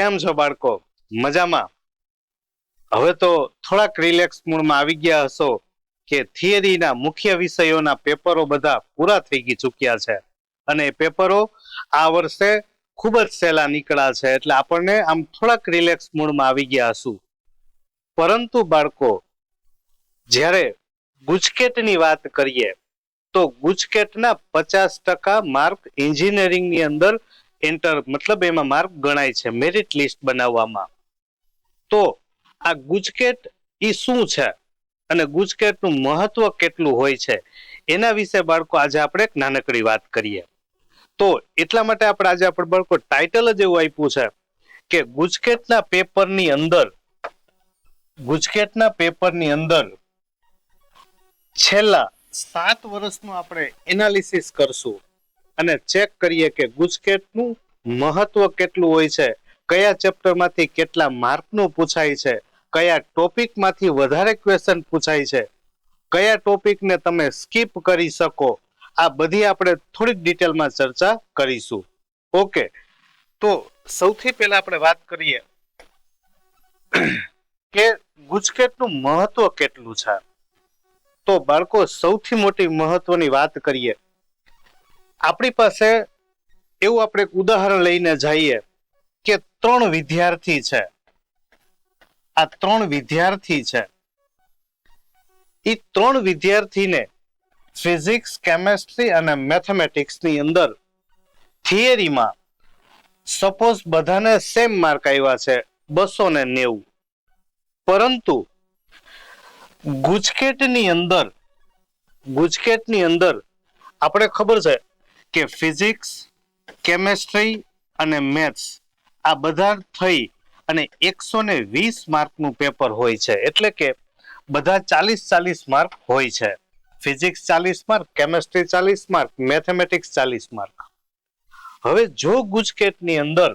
કેમ છો બાળકો? મજામાં? હવે તો થોડાક રિલેક્સ મૂડમાં આવી ગયા હશો કે થિયરીના મુખ્ય વિષયોના પેપરો બધા પૂરા થઈ ગઈ ચૂક્યા છે. અને પેપરો આ વર્ષે ખૂબ જ સહેલા નીકળ્યા છે એટલે આપણને આમ થોડાક રિલેક્સ મૂડમાં આવી ગયા હશું. પરંતુ બાળકો, જ્યારે ગુજકેટની વાત કરીએ, તો ગુજકેટના પચાસ ટકા માર્ક એન્જિનિયરિંગની અંદર એન્ટર મતલબ એમાં માર્ક ગણાય છે મેરિટ લિસ્ટ બનાવવામાં. તો આ ગુજકેટ એ શું છે? અને ગુજકેટનું મહત્વ કેટલું હોય છે? એના વિશે બાળકો આજે આપણે એક નાનકડી વાત કરીએ. તો એટલા માટે આપણે આજે આપણે બાળકો ટાઇટલ જ એવું આપ્યું છે કે ગુજકેટના પેપરની અંદર, ગુજકેટના પેપરની અંદર છેલ્લા સાત વર્ષનું આપણે એનાલિસિસ કરશું. અને ચેક કરીએ કે ગુજકેટનું મહત્વ કેટલું હોય છે, કયા ચેપ્ટરમાંથી કેટલા માર્કનું પૂછાય છે, કયા ટોપિકમાંથી વધારે ક્વેશ્ચન પૂછાય છે, કયા ટોપિકને તમે સ્કીપ કરી શકો, આ બધી આપણે થોડીક ડિટેલમાં ચર્ચા કરીશું. ઓકે તો સૌથી પહેલા આપણે વાત કરીએ કે ગુજકેટનું મહત્વ કેટલું છે. તો બાળકો, સૌથી મોટી મહત્વની વાત કરીએ આપણી પાસે એવું આપણે ઉદાહરણ લઈને જઈએ કે ત્રણ વિદ્યાર્થી છે. આ ત્રણ વિદ્યાર્થી છે. એ ત્રણ વિદ્યાર્થીને ફિઝિક્સ, કેમેસ્ટ્રી અને મેથેમેટિક્સની અંદર થિયરીમાં સપોઝ બધાને સેમ માર્ક આવ્યા છે બસો ને નેવું. પરંતુ ગુજકેટની અંદર ગુજકેટની અંદર, આપણે ખબર છે કે ફિઝિક્સ, કેમેસ્ટ્રી અને મેથ્સ આ બધા થઈ અને એકસો ને વીસ માર્કનું પેપર હોય છે. એટલે કે બધા ચાલીસ ચાલીસ માર્ક હોય છે. ફિઝિક્સ ચાલીસ માર્ક, કેમેસ્ટ્રી ચાલીસ માર્ક, મેથેમેટિક્સ ચાલીસ માર્ક. હવે જો ગુજકેટની અંદર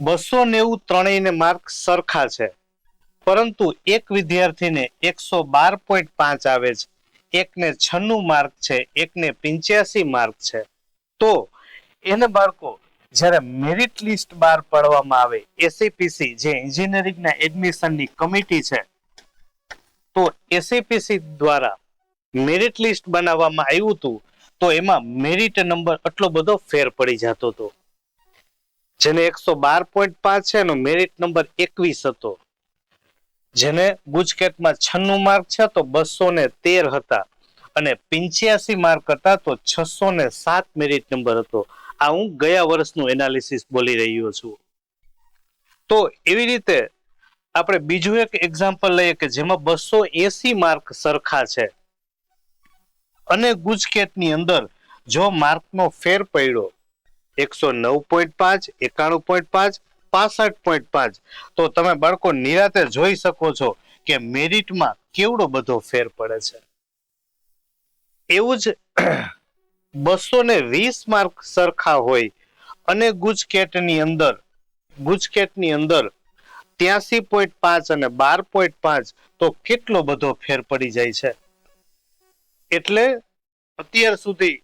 બસો નેવું ત્રણેયને માર્ક સરખા છે, પરંતુ એક વિદ્યાર્થીને એકસો બાર પોઈન્ટ પાંચ આવે છે. એકને છન્નું માર્ક છે, એકને પિંચ્યાસી માર્ક છે. તો એને બાળકો, જ્યારે મેરિટ લિસ્ટ બહાર પાડવામાં આવે એસીપીસી જે એન્જિનિયરિંગના એડમિશનની કમિટી છે, તો એસીપીસી દ્વારા મેરિટ લિસ્ટ બનાવવામાં આવ્યું હતું, તો એમાં મેરિટ નંબર આટલો બધો ફેર પડી જતો હતો. જેને એકસો બાર પોઈન્ટ પાંચ છે, એનો મેરિટ નંબર એકવીસ હતો. જેને ગુજકેટમાં છન્નું માર્ક છે, તો બસો ને તેર હતા. અને પિંચ્યાસી માર્ક હતા, તો છસો ને સાત મેરિટ નંબર હતો. આ હું ગયા વર્ષનું એનાલિસિસ બોલી રહ્યો છું. તો એવી રીતે આપણે બીજું એક એક્ઝામ્પલ લઈએ કે જેમાં બસો એસી માર્ક સરખા છે. અને ગુજકેટની અંદર જો માર્કનો ફેર પડ્યો, એકસો નવ પોઈન્ટ પાંચ, એકાણું પોઈન્ટ પાંચ પાસઠ પોઈન્ટ પાંચ. તો તમે બાળકો નિરાતે જોઈ શકો છો કે મેરિટમાં કેવડો બધો ફેર પડે છે. એવું જ બસો ને વીસ માર્ક સરખા હોય અને ગુજકેટની અંદર ગુજકેટની અંદર ત્યાસી પોઈન્ટ પાંચ અને બાર પોઈન્ટ પાંચ તો કેટલો બધો ફેર પડી જાય છે. એટલે અત્યાર સુધી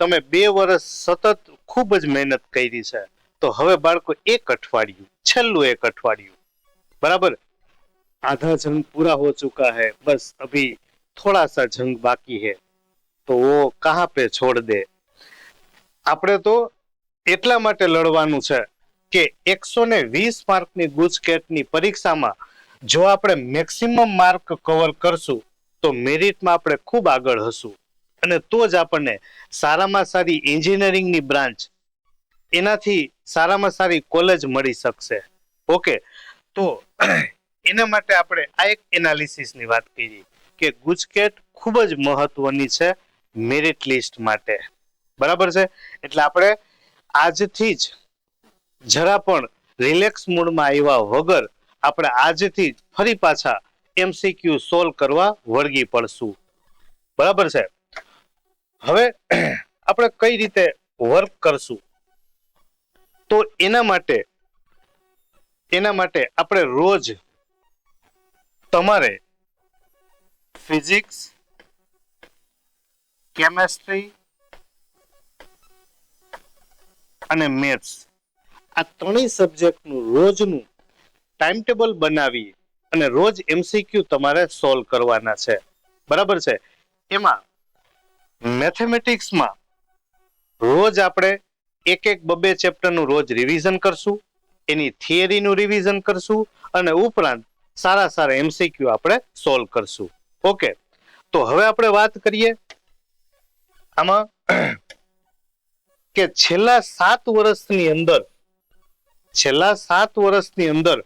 તમે બે વર્ષ સતત ખૂબ જ મહેનત કરી છે. તો હવે બાળકો એક અઠવાડિયું છેલ્લું એક અઠવાડિયું બરાબર आधा जंग पूरा हो चुका है बस अभी थोड़ा सा जंग बाकी है તો वो कहाँ पे छोड़ दे આપણે તો એટલા માટે લડવાનું છે કે એકસો ને વીસ માર્કની ગુજકેટની પરીક્ષામાં જો આપણે મેક્સિમમ માર્ક કવર કરશું તો મેરિટમાં આપણે ખૂબ આગળ હશું અને તો જ આપણને સારામાં સારી એન્જિનિયરિંગની બ્રાન્ચ એનાથી સારામાં સારી કોલેજ મળી શકશે. ઓકે તો એના માટે આપણે આ એક એનાલિસિસની વાત કરી કે ગુજકેટ ખૂબ જ મહત્વની છે મેરિટ લિસ્ટ માટે. બરાબર છે? એટલે આપણે આજથી જ જરા પણ રિલેક્સ મૂડમાં આવ્યા વગર આપણે આજથી જ ફરી પાછા એમસીક્યુ સોલ્વ કરવા વળગી પડશું. બરાબર છે? હવે આપણે કઈ રીતે વર્ક કરશું? તો એના માટે એના માટે આપણે રોજ તમારે ફિઝિક્સ કેમેસ્ટ્રી અને મેથ્સ આ ત્રણેય સબ્જેક્ટનું રોજનું ટાઈમ ટેબલ બનાવી અને રોજ એમસીક્યુ તમારે સોલ્વ કરવાના છે. બરાબર છે? એમાં મેથેમેટિક્સમાં રોજ આપણે એક એક બબે ચેપ્ટરનું રોજ રિવિઝન કરશું, એની થિયરીનું રિવિઝન કરશું, અને ઉપરાંત સારા સારા એમસીક્યુ આપણે સોલ્વ કરશું. ઓકે તો હવે આપણે વાત કરીએ આમાં કે છેલ્લા સાત વર્ષની અંદર, છેલ્લા સાત વર્ષની અંદર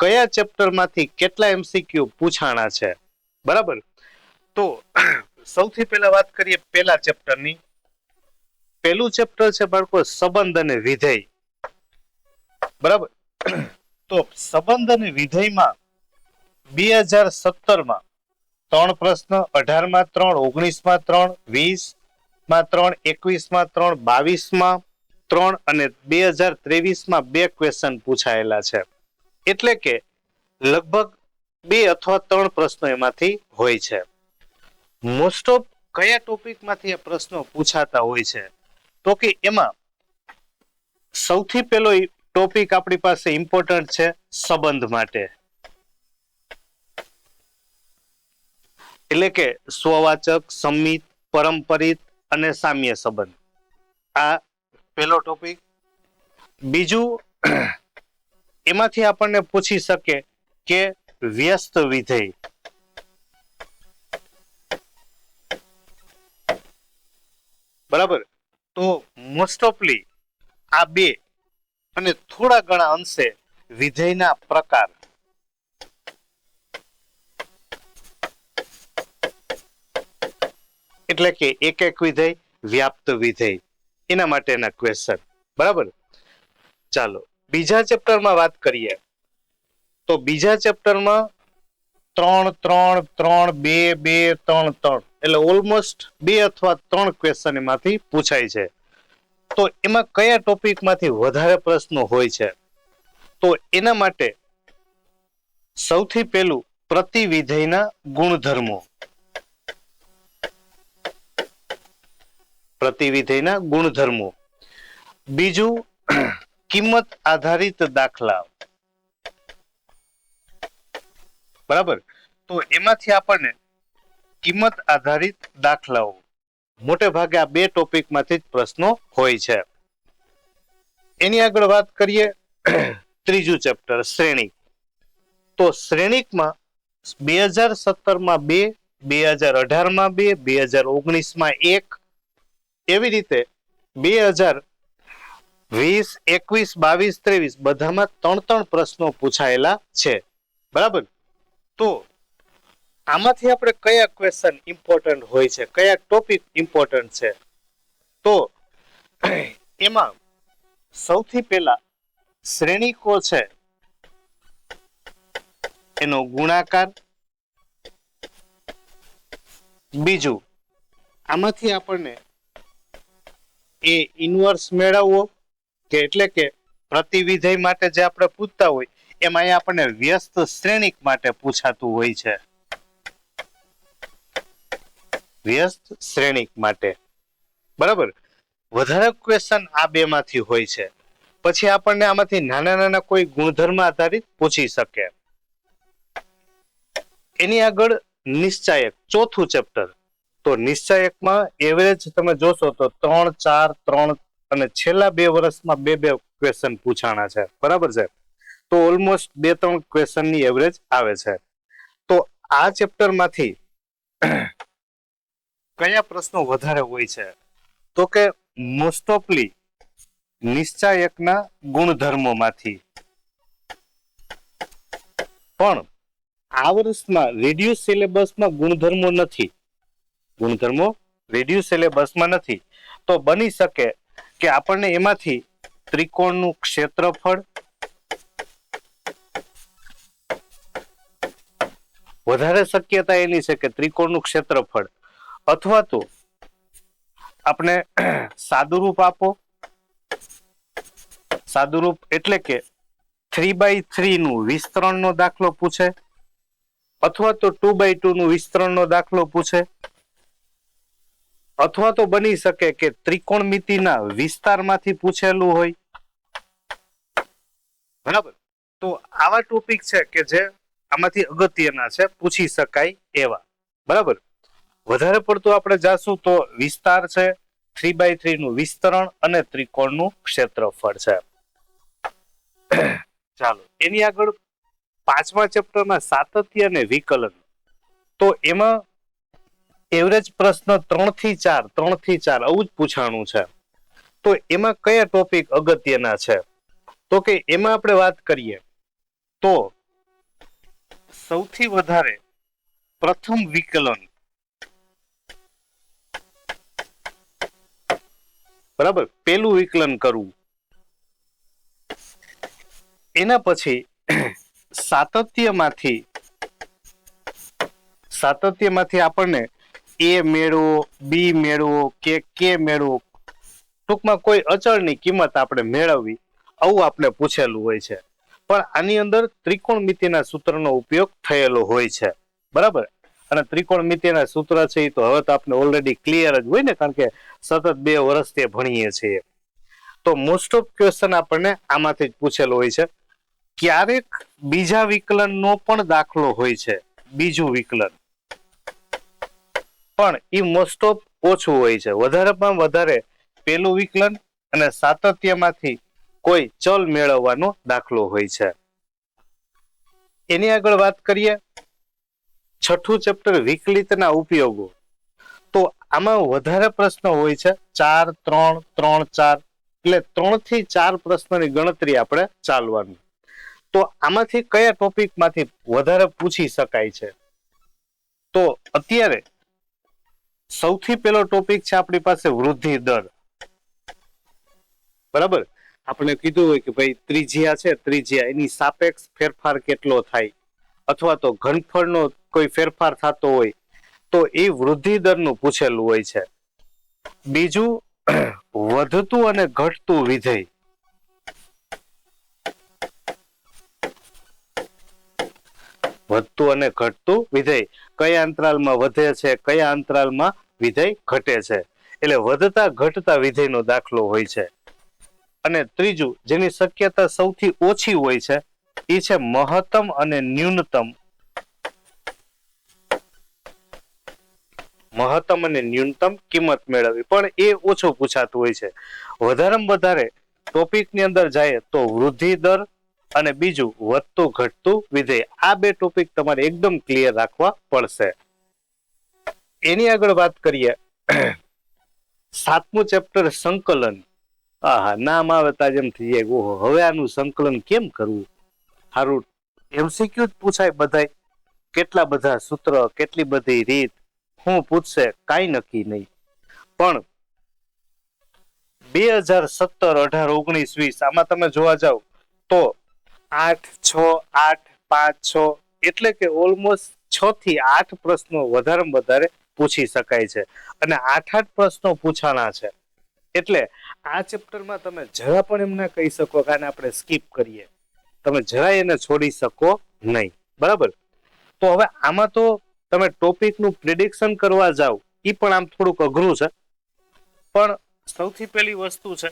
કયા ચેપ્ટરમાંથી કેટલા એમસીક્યુ પૂછાણા છે? બરાબર? તો સૌથી પહેલા વાત કરીએ પહેલા ચેપ્ટરની પહેલું ચેપ્ટર છે બાળકો, સંબંધ અને વિધેય. બરાબર? તો સંબંધ અને વિધેયમાં બે હજાર સત્તરમાં ત્રણ પ્રશ્ન, અઢારમાં ત્રણ, ઓગણીસમાં ત્રણ, વીસમાં ત્રણ, એકવીસમાં ત્રણ, બાવીસમાં ત્રણ અને બે હજાર ત્રેવીસમાં બે ક્વેશ્ચન પૂછાયેલા છે. એટલે કે લગભગ બે અથવા ત્રણ પ્રશ્નો એમાંથી હોય છે. મોસ્ટ ઓફ કયા ટોપિકમાંથી આ પ્રશ્નો પૂછાતા હોય છે? તો કે એમાં સૌથી પહેલો ટોપિક આપણી પાસે ઇમ્પોર્ટન્ટ છે સંબંધ માટે. એટલે કે સ્વવાચક, સંમિત પરંપરિત અને સામ્ય સંબંધ. આ પહેલો ટોપિક. બીજું, એમાંથી આપણને પૂછી શકે કે વ્યસ્ત વિધેય. બરાબર? તો મોસ્ટ ઓફલી આ બે અને થોડા ઘણા અંશે વિધેયના પ્રકાર. એટલે કે એક એક વિધેય, વ્યાપ્ત વિધેય. એના માટેના ક્વેશ્ચન બરાબર? ચાલો, બીજા ચેપ્ટરમાં વાત કરીએ. તો બીજા ચેપ્ટરમાં ત્રણ ત્રણ ત્રણ, બે બે, ત્રણ ત્રણ. એટલે ઓલમોસ્ટ બે અથવા ત્રણ ક્વેશ્ચન એમાંથી પૂછાય છે. તો એમાં કયા ટોપિકમાંથી વધારે પ્રશ્નો હોય છે? તો એના માટે સૌથી પહેલું પ્રતિવિધેયના ગુણધર્મો. પ્રતિવિધેયના ગુણધર્મો. બીજું કિંમત આધારિત દાખલા. બરાબર? તો એમાંથી આપણને કિંમત આધારિત દાખલાઓ. મોટે ભાગે આ બે ટોપિકમાંથી જ પ્રશ્નો હોય છે. એની આગળ વાત કરીએ ત્રીજું ચેપ્ટર શ્રેણી. તો શ્રેણીકમાં બે હજાર સત્તરમાં બે બે હજાર અઢારમાં બે બે હજાર ઓગણીસમાં એક. એવી રીતે બે હજાર વીસ, એકવીસ, બાવીસ, ત્રેવીસ બધામાં ત્રણ ત્રણ પ્રશ્નો પૂછાયેલા છે. બરાબર? તો આમાંથી આપણે કયા ક્વેશ્ચન ઇમ્પોર્ટન્ટ હોય છે? કયા ટોપિક ઇમ્પોર્ટન્ટ છે? તો એમાં સૌથી પહેલા શ્રેણીકો છે? એનો ગુણાકાર. બીજું, આમાંથી આપણને એ ઇન્વર્સ મેળવવો કે એટલે કે પ્રતિવિધેય માટે જે આપણે પૂછતા હોય, એમાં અહીંયા આપણને વ્યસ્ત શ્રેણીક માટે પૂછાતું હોય છે. વ્યસ્ત શ્રેણી માટે. બરાબર? વધારે ક્વેશ્ચન આ બે માંથી હોય છે. પછી આપણને આમાંથી નાના નાના કોઈ ગુણધર્મ આધારિત પૂછી શકે. એની આગળ નિશ્ચાયક, ચોથું ચેપ્ટર તો નિશ્ચાયકમાં એવરેજ તમે જોશો તો ત્રણ, ચાર, ત્રણ અને છેલ્લા બે વર્ષમાં બે બે ક્વેશ્ચન પૂછાણા છે. બરાબર છે? તો ઓલમોસ્ટ બે, ત્રણ ક્વેશ્ચનની એવરેજ આવે છે. તો આ ચેપ્ટરમાંથી કયા પ્રશ્નો વધારે હોય છે? તો કે મોસ્ટ ઓફલી નિશ્ચાયકના ગુણધર્મોમાંથી. પણ આ વર્ષમાં રેડિયો સિલેબસમાં ગુણધર્મો નથી. ગુણધર્મો રેડિયો સિલેબસમાં નથી. તો બની શકે કે આપણને એમાંથી ત્રિકોણનું ક્ષેત્રફળ વધારે શક્યતા એની છે કે ત્રિકોણનું ક્ષેત્રફળ. અથવા તો આપણે સાદુરૂપ આપો. સાદુરૂપ એટલે કે થ્રી બાય થ્રી નું વિસ્તરણનો દાખલો પૂછે અથવા તો ટુ બાય ટુ નું વિસ્તરણનો દાખલો પૂછે અથવા તો બની શકે કે ત્રિકોણમિતિના વિસ્તારમાંથી પૂછેલું હોય. બરાબર? તો આવા ટોપિક છે કે જે આમાંથી અગત્યના છે, પૂછી શકાય એવા. બરાબર? વધારે પડતું આપણે જાશું તો વિસ્તાર છે થ્રી બાય થ્રી નું વિસ્તરણ અને ત્રિકોણનું ક્ષેત્રફળ છે. ચાલો, એની આગળ પાંચમા ચેપ્ટરમાં સાતત્ય અને વિકલન. તો એમાં એવરેજ પ્રશ્ન ત્રણથી ચાર, ત્રણથી ચાર, આવું જ પૂછાણું છે. તો એમાં કયા ટોપિક અગત્યના છે? તો કે એમાં આપણે વાત કરીએ, તો સૌથી વધારે પ્રથમ વિકલન બરાબર? પેલું વિકલન કરવું. એના પછી સાતત્યમાંથી સાતત્યમાંથી આપણને એ મેળવો, બી મેળવો, કે કે મેળવો, ટૂંકમાં કોઈ અચળની કિંમત આપણે મેળવવી, આવું આપણે પૂછેલું હોય છે. પણ આની અંદર ત્રિકોણમિતિના સૂત્રનો ઉપયોગ થયેલો હોય છે. બરાબર? અને ત્રિકોણમિતિના સૂત્ર છે એ તો હવે તો આપણે ઓલરેડી ક્લિયર જ હોય ને, કારણ કે સતત બે વર્ષથી ભણીએ છીએ. તો મોસ્ટ ઓફ ક્વેશ્ચન આપણને આમાંથી જ પૂછેલો હોય છે. ક્યારેક બીજા વિકલનનો પણ દાખલો હોય છે, બીજું વિકલન. પણ એ મોસ્ટ ઓફ ઓછું હોય છે. વધારેમાં વધારે પેલું વિકલન અને સાતત્યમાંથી કોઈ ચલ મેળવવાનો દાખલો હોય છે. એની આગળ વાત કરીએ. છઠ્ઠું ચેપ્ટર વિકલિતના ઉપયોગો. તો આમાં વધારે પ્રશ્ન હોય છે. ચાર, ત્રણ ત્રણ, ચાર. એટલે ત્રણથી ચાર પ્રશ્નની ગણતરી આપણે ચાલવાની. તો આમાંથી કયા ટોપિકમાંથી વધારે પૂછી શકાય છે? તો અત્યારે સૌથી પહેલો ટોપિક છે આપણી પાસે વૃદ્ધિ દર. બરાબર? આપણે કીધું હોય કે ભાઈ ત્રિજ્યા છે, ત્રિજ્યા એની સાપેક્ષ ફેરફાર કેટલો થાય? અથવા તો ઘનફળનો કોઈ ફેરફાર થતો હોય, તો એ વૃદ્ધિ દરનું પૂછેલું હોય છે. બીજું, વધતું અને ઘટતું વિધેય. વધતું અને ઘટતું વિધેય. કયા અંતરાલમાં વધે છે, કયા અંતરાલમાં વિધેય ઘટે છે? એટલે વધતા, ઘટતા વિધેયનો દાખલો હોય છે. અને ત્રીજું, જેની શક્યતા સૌથી ઓછી હોય છે એ છે મહત્તમ અને ન્યૂનતમ મહત્તમ અને ન્યૂનતમ કિંમત મેળવવી. પણ એ ઓછું પૂછાતું હોય છે. વધારેમાં વધારે ટોપિકની અંદર જાય તો વૃદ્ધિ દર અને બીજું વધતું ઘટતું વિધેય. આ બે ટોપિક તમારે એકદમ ક્લિયર રાખવા પડશે. એની આગળ વાત કરીએ. સાતમું ચેપ્ટર સંકલન. આહા, નામ આવે તાજેમ થઈ જાય. ઓહો, હવે આનું સંકલન કેમ કરવું? સારું એમસીક્યુ જ પૂછાય બધાય. કેટલા બધા સૂત્ર, કેટલી બધી રીત હું પૂછશે, કાંઈ નક્કી નહીં. પણ બે હજાર સત્તર, અઢાર, ઓગણીસ, વીસ, આમાં તમે જોવા જાવ તો આઠ, છ, આઠ, પાંચ, છ, એટલે કે ઓલમોસ્ટ છ થી આઠ પ્રશ્નો વધારેમાં વધારે પૂછી શકાય છે. અને આઠ આઠ પ્રશ્નો પૂછાણા છે. એટલે આ ચેપ્ટરમાં તમે જરા પણ એમ કહી શકો કે આને આપણે સ્કીપ કરીએ. તમે જરાય એને છોડી શકો નહીં. બરાબર? તો હવે આમાં તો તમે ટોપિકનું પ્રિડિક્શન કરવા જાઓ એ પણ આમ થોડુંક અઘરું છે. પણ સૌથી પહેલી વસ્તુ છે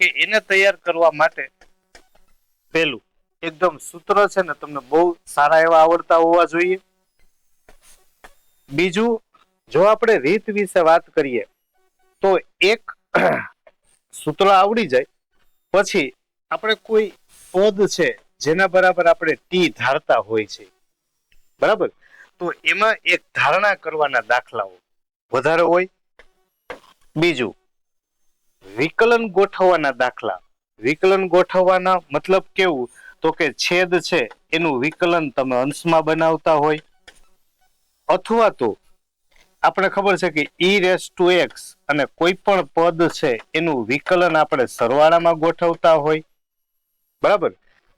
કે એને તૈયાર કરવા માટે પહેલું એકદમ સૂત્ર છે ને તમને બહુ સારા એવા આવડતા હોવા જોઈએ. બીજું, જો આપણે રીત વિશે વાત કરીએ, તો એક સૂત્ર આવડી જાય, પછી આપણે કોઈ પદ છે જેના બરાબર આપણે ટી ધારતા હોય છે. બરાબર? તો એમાં એક ધારણા કરવાના દાખલાઓ વધારે હોય. બીજું, વિકલન ગોઠવવાના દાખલા. વિકલન ગોઠવવાના મતલબ કેવું? તો કે છેદ છે, એનું વિકલન તમે અંશમાં બનાવતા હોય. અથવા તો, આપણે ખબર છે કે ઈ રેસ ટુ એક્સ અને કોઈ પણ પદ છે, એનું વિકલન આપણે સરવાળામાં ગોઠવતા હોય. બરાબર?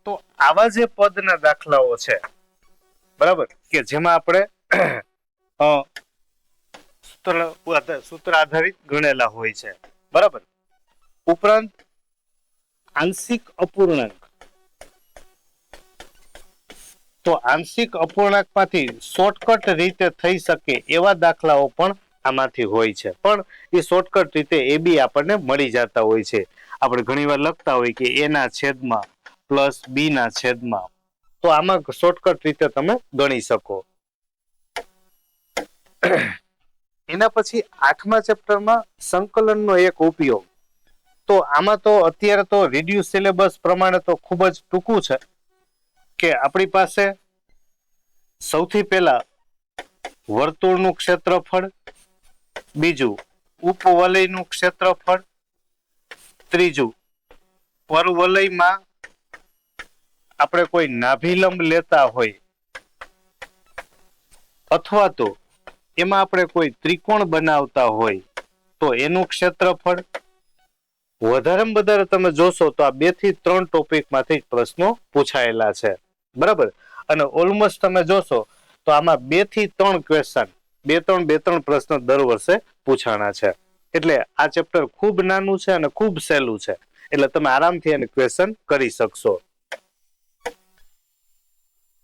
તો આવા જે પદના દાખલાઓ છે બરાબર? કે જેમાં આપણે સૂત્ર સૂત્ર આધારિત ગણેલા હોય છે. બરાબર? ઉપરાંત આંશિક અપૂર્ણાંક. તો આંશિક અપૂર્ણાંકમાંથી શોર્ટકટ રીતે થઈ શકે એવા દાખલાઓ પણ આમાંથી હોય છે. પણ એ શોર્ટકટ રીતે એ બી આપણને મળી જતા હોય છે. આપણે ઘણીવાર લખતા હોય કે એના છેદમાં પ્લસ બી ના છેદમાં તો આમાં શોર્ટકટ રીતે તમે ગણી શકો. એના પછી આઠમા ચેપ્ટરમાં સંકલનનો એક ઉપયોગ. તો આમાં તો અત્યારે તો રિડ્યુસ સિલેબસ પ્રમાણે તો ખૂબ જ ટૂંકું છે કે આપણી પાસે સૌથી પહેલા વર્તુળનું ક્ષેત્રફળ, બીજું ઉપવલયનું ક્ષેત્રફળ, ત્રીજું પરવલયમાં આપણે કોઈ નાભિલંબ લેતા હોય, અથવા તો એમાં આપણે કોઈ ત્રિકોણ બનાવતા હોય, તો એનું ક્ષેત્રફળ વધારેમાં વધારે તમે જોશો તો આ બેથી ત્રણ ટોપિકમાંથી જ પ્રશ્નો પૂછાયેલા છે. બરાબર? અને ઓલમોસ્ટ તમે જોશો તો આમાં બેથી ત્રણ ક્વેશ્ચન બે ત્રણ બે ત્રણ પ્રશ્ન દર વર્ષે પૂછાણા છે. એટલે આ ચેપ્ટર ખૂબ નાનું છે અને ખૂબ સહેલું છે. એટલે તમે આરામથી એને ક્વેશ્ચન કરી શકશો.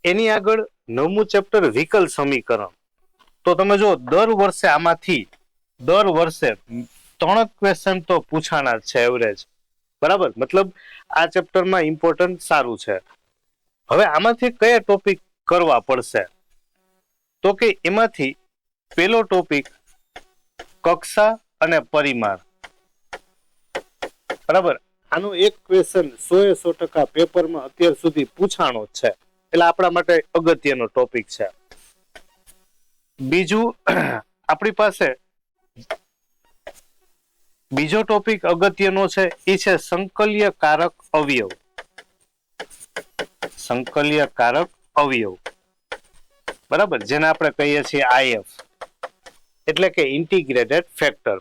એની આગળ નવમું ચેપ્ટર વિકલ સમીકરણ. તો તમે જો દર વર્ષે આમાંથી, દર વર્ષે ત્રણ ક્વેશ્ચન તો પૂછાણા જ છે એવરેજ બરાબર? મતલબ આ ચેપ્ટરમાં ઇમ્પોર્ટન્ટ સારું છે. હવે આમાંથી કયા ટોપિક કરવા પડશે? તો કે એમાંથી પેલો ટોપિક કક્ષા અને પરિમાણ. બરાબર? આનું એક ક્વેશ્ચન સો એ સો ટકા પેપરમાં અત્યાર સુધી પૂછાણો છે. એટલે આપણા માટે અગત્યનો ટોપિક છે. બીજું, આપણી પાસે બીજો ટોપિક અગત્યનો છે, એ છે સંકલ્ય કારક અવયવ. સંકલ્ય કારક અવયવ. બરાબર? જેને આપણે કહીએ છીએ આઈએફ એટલે કે ઇન્ટિગ્રેટેડ ફેક્ટર.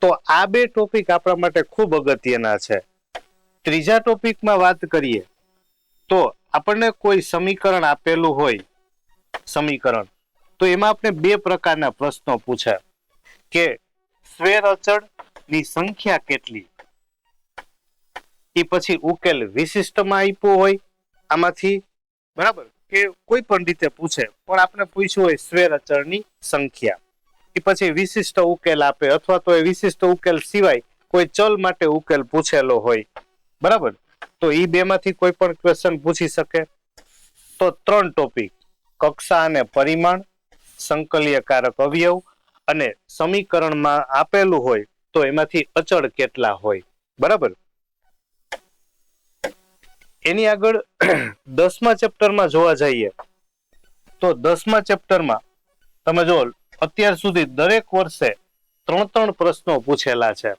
તો આ બે ટોપિક આપણા માટે ખૂબ અગત્યના છે. ત્રીજા ટોપિકમાં વાત કરીએ તો આપણને કોઈ સમીકરણ આપેલું હોય, સમીકરણ, તો એમાં આપણે બે પ્રકારના પ્રશ્નો પૂછે કે સ્વેર અચળની સંખ્યા કેટલી? એ પછી ઉકેલ વિશિષ્ટમાં આપ્યો હોય આમાંથી, બરાબર? કે કોઈ પણ રીતે પૂછે, પણ આપણે પૂછ્યું હોય સ્વેર અચળની સંખ્યા. એ પછી વિશિષ્ટ ઉકેલ આપે, અથવા તો એ વિશિષ્ટ ઉકેલ સિવાય કોઈ ચલ માટે ઉકેલ પૂછેલો હોય. બરાબર? તો એ બેમાંથી કોઈ પણ ક્વેશ્ચન પૂછી શકે. તો ત્રણ ટોપિક કક્ષા અને પરિમાણ સંકલ્યકારક અવયવ અને સમીકરણમાં આપેલું હોય તો એમાંથી અચળ કેટલા હોય. બરાબર? એની આગળ દસમા ચેપ્ટરમાં જોવા જઈએ તો દસમા ચેપ્ટરમાં તમે જો અત્યાર સુધી દરેક વર્ષે ત્રણ ત્રણ પ્રશ્નો પૂછેલા છે.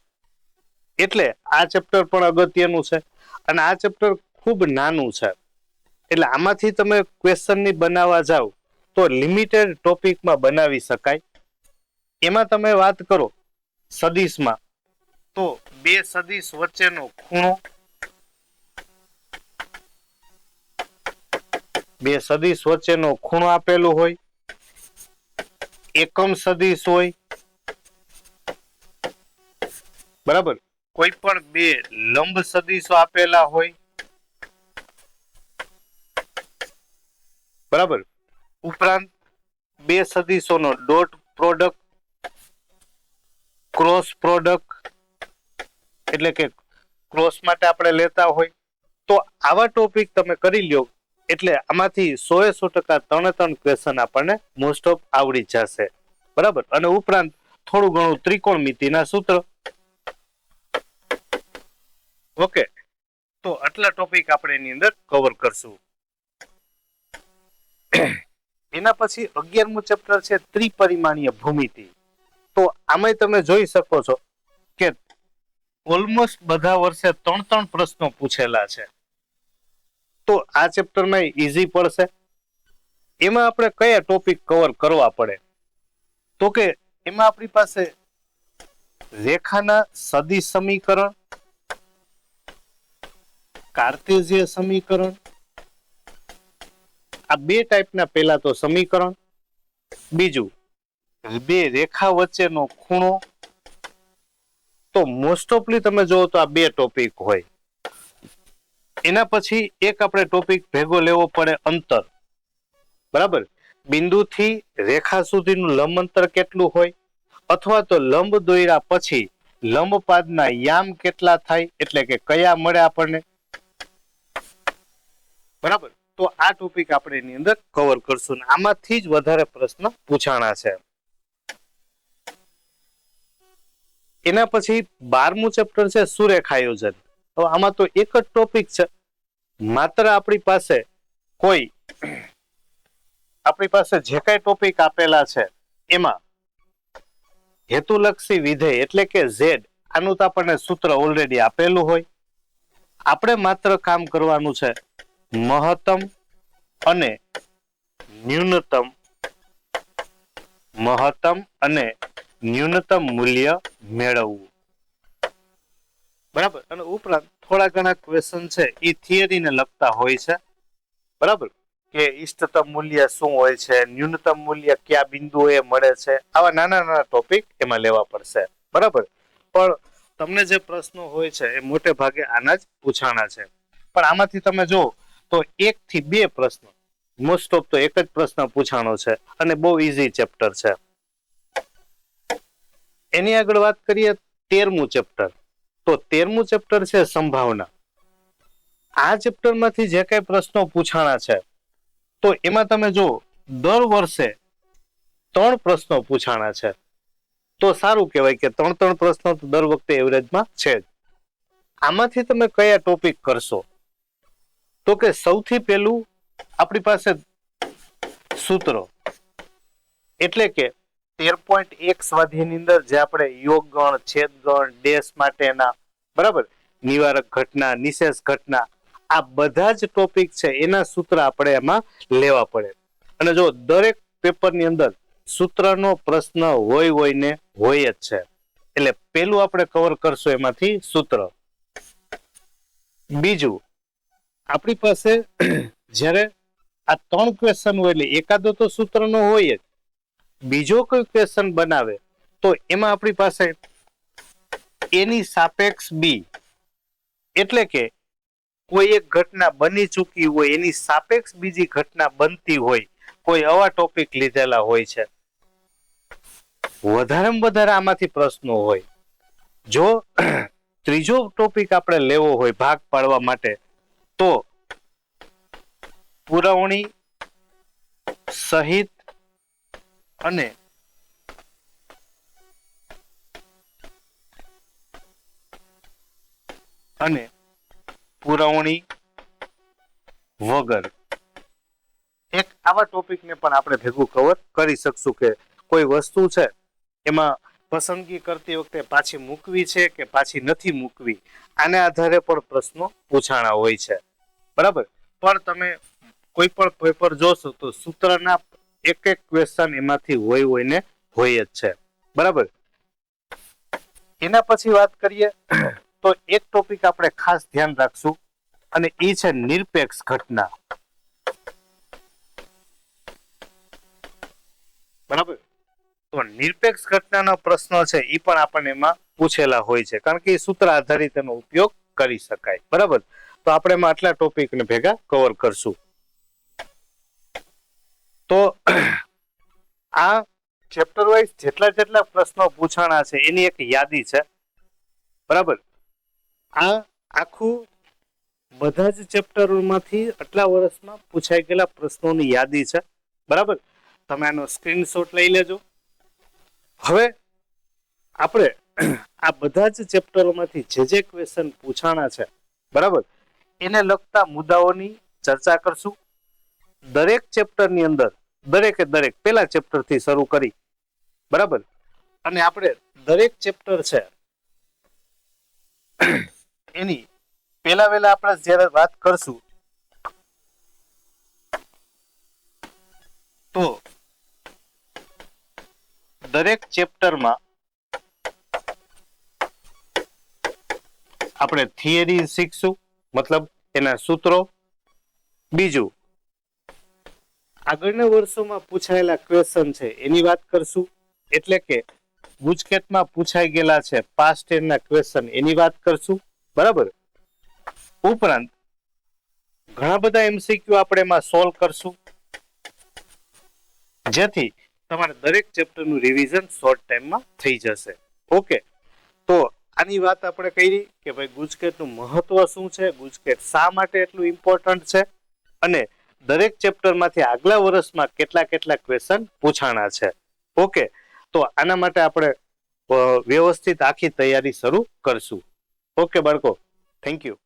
એટલે આ ચેપ્ટર પણ અગત્યનું છે. અને આ ચેપ્ટર ખૂબ નાનું છે. એટલે આમાંથી તમે ક્વેશ્ચનની બનાવવા જાઓ તો લિમિટેડ ટોપિકમાં બનાવી શકાય. એમાં તમે વાત કરો સદીશમાં. તો બે સદીશ વચ્ચેનો ખૂણો. બે સદીશ વચ્ચેનો ખૂણો આપેલો હોય. એકમ સદીશ હોય. બરાબર? કોઈ પણ બે લંબ સદીશો આપેલા હોય, બરાબર? ઉપરાંત બે સદીશોનો ડોટ પ્રોડક્ટ ક્રોસ પ્રોડક્ટ એટલે કે ક્રોસ માટે આપણે લેતા હોય. તો આવા ટોપિક તમે કરી લ્યો, એટલે આમાંથી સો એ સો ટકા ત્રણે ત્રણ ક્વેશ્ચન આપણને મોસ્ટ ઓફ આવડી જશે. બરાબર? અને ઉપરાંત થોડું ઘણું ત્રિકોણમિતિના સૂત્ર ઓકે. તો આટલા ટોપિક આપણે એની અંદર કવર કરશું. એના પછી અગિયારમું ચેપ્ટર છે ત્રિપરિમાણીય ભૂમિતિ. તો આમાં તમે જોઈ શકો છો કે ઓલમોસ્ટ બધા વર્ષે ત્રણ ત્રણ પ્રશ્નો પૂછેલા છે. તો આ ચેપ્ટરમાં ઈઝી પડશે. એમાં આપણે કયા ટોપિક કવર કરવા પડે? તો કે એમાં આપણી પાસે રેખાના સદી સમીકરણ કાર્તેજીય સમીકરણ? આ બે ટાઈપના પહેલા તો સમીકરણ. બીજું, બે રેખા વચ્ચેનો ખૂણો. તો મોસ્ટ ઓફલી તમે જોવો તો આ બે ટોપિક હોય. એના પછી એક આપણે ટોપિક ભેગો લેવો પડે અંતર. બરાબર? બિંદુથી રેખા સુધીનું લંબ અંતર કેટલું હોય? અથવા તો લંબ દોર્યા પછી લંબપાદના યામ કેટલા થાય? એટલે કે કયા મળે આપણને? બરાબર? તો આ ટોપિક આપણે એની અંદર કવર કરશું આમાંથી જ વધારે પ્રશ્ન પૂછાણા છે. એના પછી બારમું ચેપ્ટર છે સુરેખાયોજન. તો આમાં તો એક જ ટોપિક છે. માત્ર આપણી પાસે કોઈ આપણી પાસે જે કઈ ટોપિક આપેલા છે, એમાં હેતુલક્ષી વિધેય એટલે કે ઝેડ આનું તો આપણને સૂત્ર ઓલરેડી આપેલું હોય. આપણે માત્ર કામ કરવાનું છે મહત્તમ અને ન્યૂનતમ. મહત્તમ અને ન્યૂનતમ મૂલ્ય મેળવવું. બરાબર? અને ઉપરાંત થોડા ઘણા ક્વેશ્ચન છે એ થિયરીને લગતા હોય છે. બરાબર? કે ઇષ્ટતમ મૂલ્ય શું હોય છે, ન્યૂનતમ મૂલ્ય કયા બિંદુએ મળે છે, આવા નાના નાના ટોપિક એમાં લેવા પડશે. બરાબર? પણ તમને જે પ્રશ્નો હોય છે, એ મોટે ભાગે આના જ પૂછાણા છે. પણ આમાંથી તમે જો તો એક થી બે પ્રશ્ન. મોસ્ટ ઓફ તો એક જ પ્રશ્ન પૂછાણો છે અને બહુ ઇઝી ચેપ્ટર છે. એની આગળ વાત કરીએ તેરમું ચેપ્ટર તો તેરમું ચેપ્ટર છે સંભાવના. આ ચેપ્ટરમાંથી જે કઈ પ્રશ્નો પૂછાણા છે, તો એમાં તમે જો દર વર્ષે ત્રણ પ્રશ્નો પૂછાણા છે. તો સારું કહેવાય કે ત્રણ ત્રણ પ્રશ્નો તો દર વખતે એવરેજમાં છે જ. આમાંથી તમે કયા ટોપિક કરશો? તો કે સૌથી પહેલું આપણી પાસે સૂત્રો. એટલે કે તેર પોઈન્ટ એક સ્વાધ્યાયની અંદર જે આપણે યોગ ગણ, છેદ ગણ, ડેશ માટેના, બરાબર? નિવારક ઘટના, નિશેષ ઘટના, આ બધા જ ટોપિક છે એના સૂત્ર આપણે એમાં લેવા પડે. અને જો દરેક પેપરની અંદર સૂત્રનો પ્રશ્ન હોય હોય ને હોય જ છે. એટલે પેલું આપણે કવર કરશું એમાંથી સૂત્ર. બીજું આપણી પાસે જ્યારે આ ત્રણ ક્વેશ્ચન હોય એટલે એકાદો તો સૂત્રનો હોય જ, બીજો કોઈ ક્વેશ્ચન બનાવે, તો એમાં આપણી પાસે એની સાપેક્ષ બી એટલે કે કોઈ એક ઘટના બની ચૂકી હોય, એની સાપેક્ષ બીજી ઘટના બનતી હોય, કોઈ આવા ટોપિક લીધેલા હોય છે. વધારેમાં વધારે આમાંથી પ્રશ્નો હોય. જો ત્રીજો ટોપિક આપણે લેવો હોય, ભાગ પાડવા માટે તો પુરવણી સહિત અને અને પુરવણી વગર. એક આવા ટોપિકને પણ આપણે ભેગું કવર કરી શકશું કે કોઈ વસ્તુ છે એમાં પસંદગી કરતી વખતે પાછી મૂકવી છે કે પાછી નથી મૂકવી? આને આધારે પણ પ્રશ્નો પૂછાણા હોય છે. બરાબર? પણ તમે કોઈ પણ પેપર જોશો તો સૂત્રના એક એક ક્વેશ્ચન એમાંથી હોય હોય ને હોય જ છે. બરાબર? એના પછી વાત કરીએ તો એક ટોપિક આપણે ખાસ ધ્યાન રાખશું અને એ છે નિરપેક્ષ ઘટના. બરાબર? તો નિરપેક્ષ ઘટનાનો પ્રશ્ન છે એ પણ આપણને એમાં પૂછેલા હોય છે કારણ કે સૂત્ર આધારિત એનો ઉપયોગ કરી શકાય. બરાબર? તો આપણે એમાં આટલા ટોપિકને ભેગા કવર કરશું. તો આ ચેપ્ટર વાઇઝ જેટલા જેટલા પ્રશ્નો પૂછાણા છે, એની એક યાદી છે. બરાબર? આ આખું બધા જ ચેપ્ટરોમાંથી આટલા વર્ષમાં પૂછાઈ ગયેલા પ્રશ્નોની યાદી છે. બરાબર? તમે આનો સ્ક્રીનશોટ લઈ લેજો. હવે આપણે આ બધા જ ચેપ્ટરોમાંથી જે જે ક્વેશ્ચન પૂછાણા છે, બરાબર? એને લગતા મુદ્દાઓની ચર્ચા કરશું. દરેક ચેપ્ટરની અંદર, દરેકે દરેક પેલા ચેપ્ટરથી શરૂ કરી. બરાબર? અને આપણે દરેક ચેપ્ટર છે, એની પેલા વેલા આપણે જ્યારે વાત કરશું, તો દરેક ચેપ્ટરમાં આપણે થિયરી શીખશું. મતલબ એના સૂત્રો. બીજું, આગળના વર્ષોમાં પૂછાયેલા ક્વેશ્ચન છે, એની વાત કરશું. એટલે કે, ગુજકેટમાં પૂછાઈ ગયેલા છે પાસ્ટ ટેનના ક્વેશ્ચન એની વાત કરશું. બરાબર? ઉપરાંત, ઘણા બધા એમસીક્યુ આપણે એમાં સોલ્વ કરશું. જેથી તમારે દરેક ચેપ્ટરનું રિવિઝન શોર્ટ ટાઈમમાં થઈ જશે. ઓકે તો આની વાત આપણે કરી કે ભાઈ ગુજકેટનું મહત્વ શું છે? ગુજકેટ શા માટે એટલું ઇમ્પોર્ટન્ટ છે? અને દરેક ચેપ્ટરમાંથી આગલા વર્ષમાં કેટલા કેટલા ક્વેશ્ચન પૂછાણા છે? ઓકે તો આના માટે આપણે વ્યવસ્થિત આખી તૈયારી શરૂ કરશું. ઓકે બાળકો થેન્ક યુ